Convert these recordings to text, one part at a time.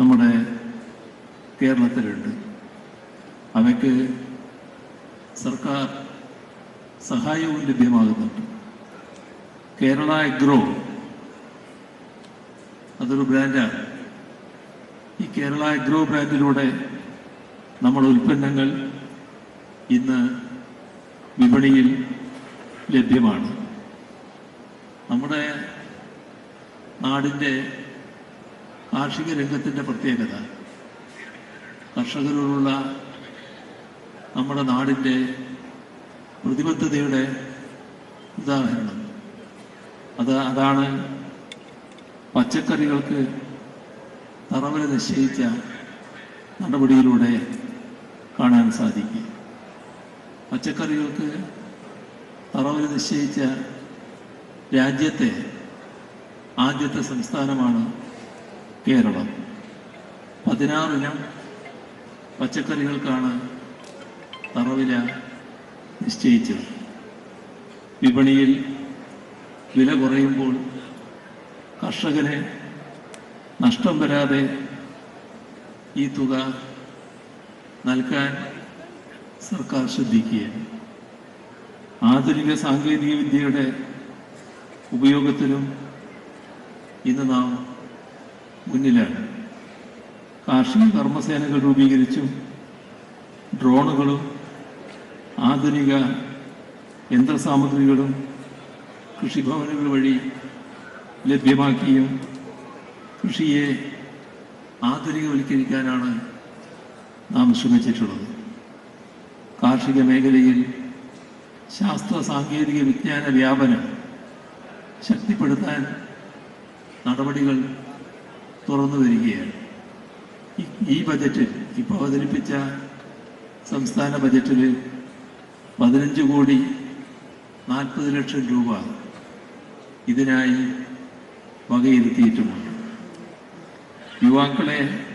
നമ്മുടെ കേരളത്തിലുണ്ട്. അവയ്ക്ക് സർക്കാർ സഹായവും ലഭ്യമാകുന്നുണ്ട്. കേരള എഗ്രോ അതൊരു ബ്രാൻഡാണ്. ഈ കേരള എഗ്രോ ബ്രാൻഡിലൂടെ നമ്മുടെ ഉൽപ്പന്നങ്ങൾ ഇന്ന് വിപണിയിൽ ലഭ്യമാണ്. നമ്മുടെ നാടിന്റെ കാർഷിക രംഗത്തിന്റെ പ്രത്യേകത. കർഷകരോടുള്ള നമ്മുടെ നാടിന്റെ പ്രതിബദ്ധതയുടെ ഉദാഹരണം. അത് അതാണ് പച്ചക്കറികൾക്ക് തറവില നിശ്ചയിച്ച നടപടിയിലൂടെ കാണാൻ സാധിക്കും പച്ചക്കറികൾക്ക് തറവില നിശ്ചയിച്ച രാജ്യത്തെ ആദ്യത്തെ സംസ്ഥാനമാണ് കേരളം. പതിനാറിനം പച്ചക്കറികൾക്കാണ് തറവില നിശ്ചയിച്ചത്. വിപണിയിൽ വില കുറയുമ്പോൾ കർഷകന് നഷ്ടം വരാതെ ഈ തുക നൽകാൻ സർക്കാർ ശ്രദ്ധിക്കുകയാണ്. ആധുനിക സാങ്കേതിക വിദ്യയുടെ ഉപയോഗത്തിലും ഇന്ന് നാം മുന്നിലാണ്. കാർഷിക കർമ്മസേനകൾ രൂപീകരിച്ചു ഡ്രോണുകളും ആധുനിക യന്ത്രസാമഗ്രികളും കൃഷിഭവനുകൾ വഴി ലഭ്യമാക്കിയും കൃഷിയെ ആധുനികവൽക്കരിക്കാനാണ് നാം ശ്രമിച്ചിട്ടുള്ളത്. കാർഷിക മേഖലയിൽ ശാസ്ത്ര സാങ്കേതിക വിജ്ഞാന വ്യാപനം ശക്തിപ്പെടുത്താൻ നടപടികൾ തുറന്നു വരികയാണ്. ഈ- ബജറ്റിൽ ഇപ്പോൾ അവതരിപ്പിച്ച സംസ്ഥാന ബജറ്റിൽ പതിനഞ്ച് കോടി നാൽപ്പത് ലക്ഷം രൂപ ഇതിനായി വകയിരുത്തിയിട്ടുമുണ്ട്. യുവാക്കളെ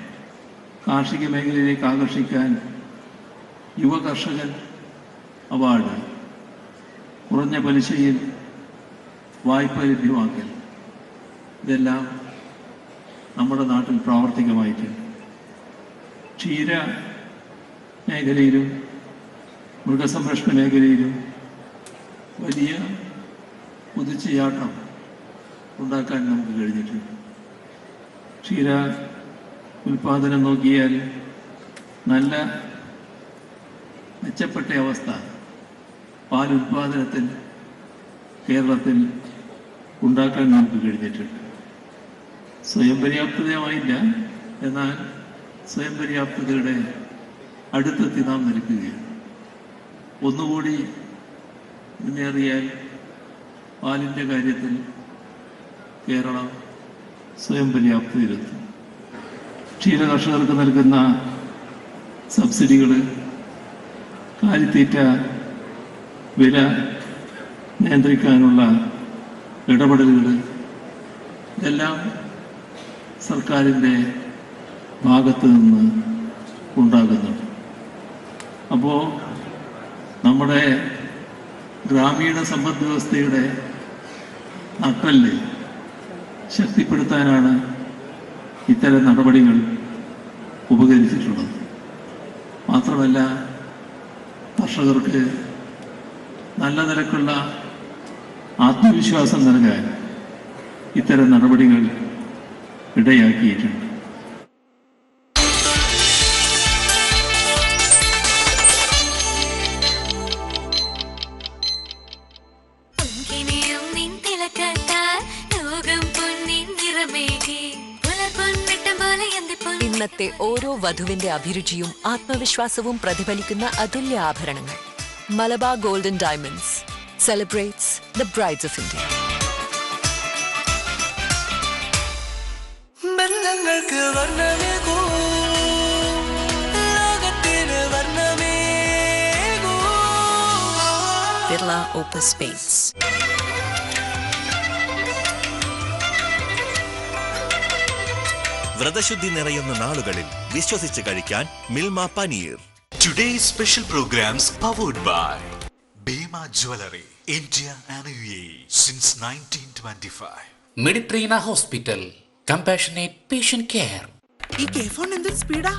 കാർഷിക മേഖലയിലേക്ക് ആകർഷിക്കാൻ യുവ കർഷകൻ അവാർഡ് കുറഞ്ഞ പലിശയിൽ വായ്പ ലഭ്യമാക്കൽ ഇതെല്ലാം നമ്മുടെ നാട്ടിൽ പ്രാവർത്തികമായിട്ടുണ്ട് ക്ഷീര മേഖലയിലും മൃഗസംരക്ഷണ മേഖലയിലും വലിയ കുതിച്ചുചാട്ടം ഉണ്ടാക്കാൻ നമുക്ക് കഴിഞ്ഞിട്ടുണ്ട്. ക്ഷീര ഉൽപാദനം നോക്കിയാൽ നല്ല മെച്ചപ്പെട്ട അവസ്ഥ. പാൽ ഉൽപാദനത്തിൽ കേരളത്തിൽ ഉണ്ടാക്കാൻ നമുക്ക് കഴിഞ്ഞിട്ടുണ്ട്. സ്വയം പര്യാപ്തതയായില്ല എന്നാൽ സ്വയം പര്യാപ്തതയുടെ അടുത്തെത്തി നാം നിൽക്കുകയാണ്. ഒന്നുകൂടി മുന്നേറിയാൽ പാലിന്റെ കാര്യത്തിൽ കേരളം സ്വയം പര്യാപ്തയിലെത്തും ക്ഷീര കർഷകർക്ക് നൽകുന്ന സബ്സിഡികൾ കാലിത്തീറ്റ വില നിയന്ത്രിക്കാനുള്ള ഇടപെടലുകൾ ഇതെല്ലാം സർക്കാരിന്റെ ഭാഗത്ത് നിന്ന് ഉണ്ടാകുന്നുണ്ട് അപ്പോൾ നമ്മുടെ ഗ്രാമീണ സമ്പദ് വ്യവസ്ഥയുടെ നട്ടൽ ശക്തിപ്പെടുത്താനാണ് ഇത്തരം നടപടികൾ ഉപകരിച്ചിട്ടുള്ളത്. മാത്രമല്ല കർഷകർക്ക് നല്ല നിലക്കുള്ള ആത്മവിശ്വാസം നൽകാൻ ഇത്തരം നടപടികൾ ഇടയാക്കിയിട്ടുണ്ട് ഇന്നത്തെ ഓരോ വധുവിന്റെ അഭിരുചിയും ആത്മവിശ്വാസവും പ്രതിഫലിക്കുന്ന അതുല്യ ആഭരണങ്ങൾ. Malabar golden diamonds. Celebrates the brides of India ബന്ധങ്ങൾക്ക് വർണമേകൂ ലോകത്തിന് വർണമേകൂ വ്രതശുദ്ധി നിറയുന്ന നാളുകളിൽ വിശ്വസിച്ച് കഴിക്കാൻ Milma paneer. Today special programs powered by Bhima jewellery India and U A since nineteen twenty five Meditrina hospital compassionate patient care. ഈ കെ ഫോൺ എന്തൊരു സ്പീഡാ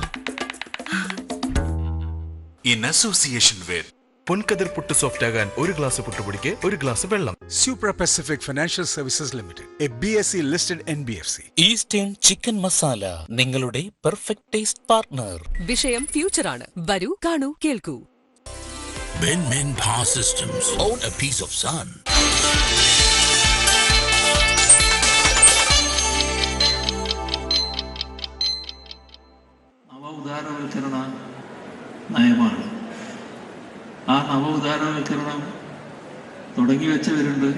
in association with Ponkathir puttu soft ആകാൻ ഒരു ഗ്ലാസ് പുട്ടുപൊടിക്ക് ഒരു glass വെള്ളം Supra Pacific Financial Services Limited, a BSE listed NBFC. Eastern chicken masala നിങ്ങളുടെ perfect taste partner വിഷയം ഫ്യൂച്ചറാണ് വരൂ കാണൂ കേൾക്കൂ Ben Men Power Systems own a piece of sun. നവ ഉദാരവൽക്കരണം തുടങ്ങി വെച്ചവരുണ്ട്.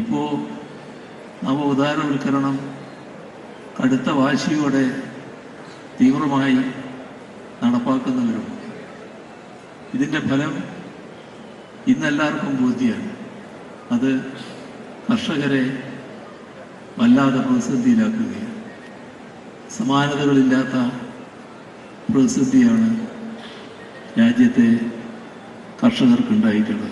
ഇപ്പോൾ നവ ഉദാരവൽക്കരണം കടുത്ത വാശിയോടെ തീവ്രമായി നടപ്പാക്കുന്നവരും ഇതിന്റെ ഫലം ഇന്നെല്ലാവർക്കും ബോധ്യമാണ് അത് കർഷകരെ വല്ലാതെ പ്രതിസന്ധിയിലാക്കുകയാണ്. സമാനതകളില്ലാത്ത പ്രതിസന്ധിയാണ് രാജ്യത്തെ കർഷകർക്കുണ്ടായിട്ടുള്ളത്.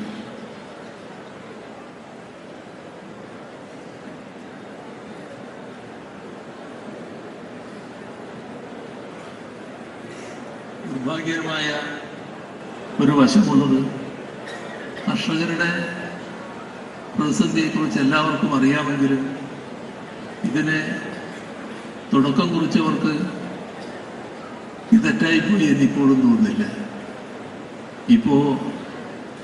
നിർഭാഗ്യകരമായ ഒരു വശമുള്ളത് കർഷകരുടെ പ്രതിസന്ധിയെക്കുറിച്ച് എല്ലാവർക്കും അറിയാമെങ്കിലും ഇതിന് തുടക്കം കുറിച്ചവർക്ക് ഇത് തെറ്റായിപ്പോയി എന്നിപ്പോഴും തോന്നുന്നില്ല. ഇപ്പോ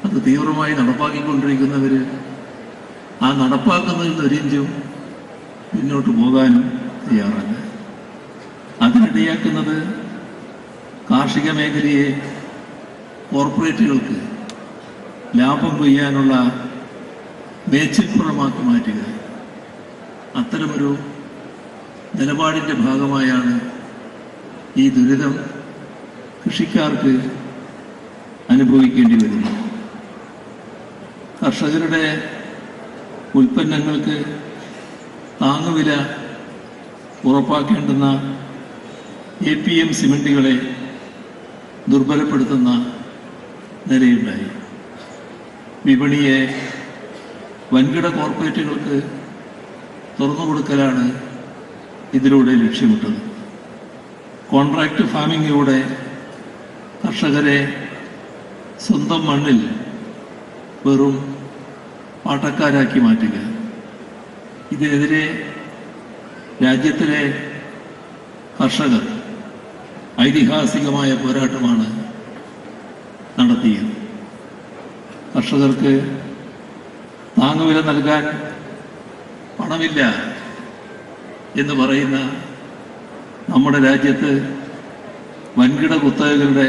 അത് തീവ്രമായി നടപ്പാക്കിക്കൊണ്ടിരിക്കുന്നവർ ആ നടപ്പാക്കുന്നതിൽ ഒരിഞ്ചും മുന്നോട്ട് പോകാനും തയ്യാറല്ല. അതിനിടയാക്കുന്നത് കാർഷിക മേഖലയെ കോർപ്പറേറ്റുകൾക്ക് ലാഭം കൊയ്യാനുള്ള മേച്ചിൽപ്പുറമാക്കി മാറ്റുക. അത്തരമൊരു നിലപാടിന്റെ ഭാഗമായാണ് ഈ ദുരിതം കൃഷിക്കാർക്ക് അനുഭവിക്കേണ്ടി വരുന്നത്. കർഷകരുടെ ഉൽപ്പന്നങ്ങൾക്ക് താങ്ങുവില ഉറപ്പാക്കേണ്ടുന്ന എ പി എം സിമന്റുകളെ ദുർബലപ്പെടുത്തുന്ന നിലയുണ്ടായി. വിപണിയെ വൻകിട കോർപ്പറേറ്റുകൾക്ക് തുറന്നു കൊടുക്കലാണ് ഇതിലൂടെ ലക്ഷ്യമിട്ടത്. കോൺട്രാക്ട് ഫാമിങ്ങിലൂടെ കർഷകരെ സ്വന്തം മണ്ണിൽ വെറും പാട്ടക്കാരാക്കി മാറ്റുക. ഇതിനെതിരെ രാജ്യത്തിലെ കർഷകർ ഐതിഹാസികമായ പോരാട്ടമാണ് നടത്തിയത്. കർഷകർക്ക് താങ്ങുവില നൽകാൻ പണമില്ല എന്ന് പറയുന്ന നമ്മുടെ രാജ്യത്ത് വൻകിട കുത്തകകളുടെ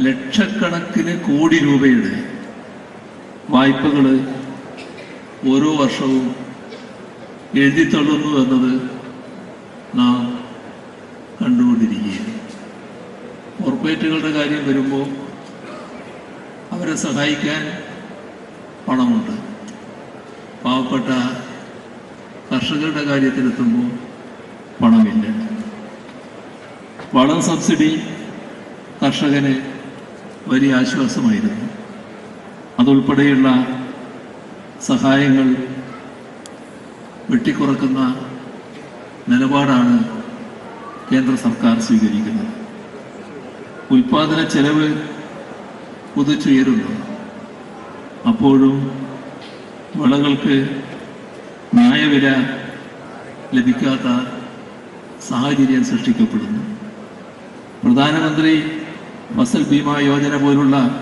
ലക്ഷക്കണക്കിന് കോടി രൂപയുടെ വായ്പകൾ ഓരോ വർഷവും എഴുതിത്തള്ളുന്നു എന്നത് നാം കണ്ടുകൊണ്ടിരിക്കുകയാണ്. കോർപ്പറേറ്റുകളുടെ കാര്യം വരുമ്പോൾ അവരെ സഹായിക്കാൻ പണമുണ്ട്. പാവപ്പെട്ട കർഷകരുടെ കാര്യത്തിലെത്തുമ്പോൾ പണമില്ല. വളം സബ്സിഡി കർഷകന് വലിയ ആശ്വാസമായിരുന്നു. അതുൾപ്പെടെയുള്ള സഹായങ്ങൾ വെട്ടിക്കുറക്കുന്ന നിലപാടാണ് കേന്ദ്ര സർക്കാർ സ്വീകരിക്കുന്നത്. ഉൽപാദന ചെലവ് കുതിച്ചുയരുന്നു. അപ്പോഴും വിളകൾക്ക് ന്യായവില ലഭിക്കാത്ത സാഹചര്യം സൃഷ്ടിക്കപ്പെടുന്നു. പ്രധാനമന്ത്രി ഫസൽ ബീമ യോജന പോലുള്ള